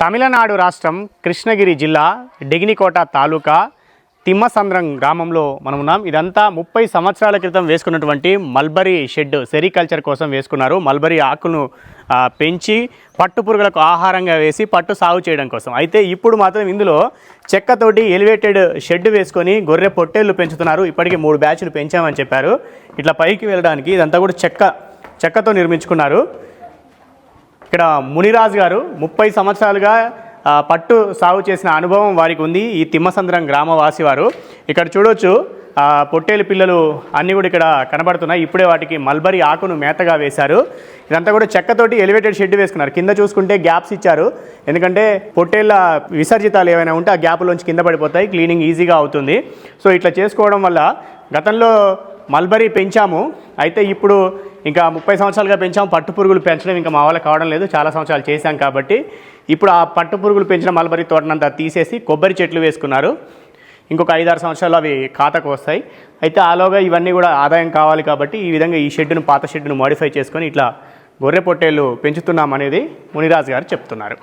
తమిళనాడు రాష్ట్రం కృష్ణగిరి జిల్లా డిగినికోట తాలూకా తిమ్మసంద్రం గ్రామంలో మనం ఉన్నాం. ఇదంతా ముప్పై సంవత్సరాల క్రితం వేసుకున్నటువంటి మల్బరీ షెడ్ సెరికల్చర్ కోసం వేసుకున్నారు. మల్బరీ ఆకును పెంచి పట్టు పురుగులకు ఆహారంగా వేసి పట్టు సాగు చేయడం కోసం. అయితే ఇప్పుడు మాత్రం ఇందులో చెక్కతోటి ఎలివేటెడ్ షెడ్ వేసుకొని గొర్రె పొట్టేళ్ళు పెంచుతున్నారు. ఇప్పటికి మూడు బ్యాచ్లు పెంచామని చెప్పారు. ఇట్లా పైకి వెళ్ళడానికి ఇదంతా కూడా చెక్క చెక్కతో నిర్మించుకున్నారు. ఇక్కడ మునిరాజు గారు ముప్పై సంవత్సరాలుగా పట్టు సాగు చేసిన అనుభవం వారికి ఉంది. ఈ తిమ్మసంద్రం గ్రామవాసి వారు. ఇక్కడ చూడొచ్చు పొట్టేలు పిల్లలు అన్నీ కూడా ఇక్కడ కనబడుతున్నాయి. ఇప్పుడే వాటికి మల్బరీ ఆకును మేతగా వేశారు. ఇదంతా కూడా చెక్కతోటి ఎలివేటెడ్ షెడ్ వేసుకున్నారు. కింద చూసుకుంటే గ్యాప్స్ ఇచ్చారు. ఎందుకంటే పొట్టేళ్ళ విసర్జితాలు ఏమైనా ఉంటే ఆ గ్యాప్లోంచి కింద పడిపోతాయి. క్లీనింగ్ ఈజీగా అవుతుంది. సో ఇట్లా చేసుకోవడం వల్ల గతంలో మల్బరీ పెంచాము. అయితే ఇప్పుడు ఇంకా ముప్పై సంవత్సరాలుగా పెంచాము. పట్టు పురుగులు పెంచడం ఇంకా మా వాళ్ళకి కావడం లేదు. చాలా సంవత్సరాలు చేశాం కాబట్టి ఇప్పుడు ఆ పట్టు పురుగులు పెంచిన మల్బరీ తోటనంతా తీసేసి కొబ్బరి చెట్లు వేసుకున్నారు. ఇంకొక ఐదారు సంవత్సరాలు అవి ఖాతాకు వస్తాయి. అయితే ఆలోగా ఇవన్నీ కూడా ఆదాయం కావాలి కాబట్టి ఈ విధంగా ఈ షెడ్డును పాత షెడ్డును మోడిఫై చేసుకొని ఇట్లా గొర్రె పొట్టేళ్ళు పెంచుతున్నాం అనేది మునిరాజు గారు చెప్తున్నారు.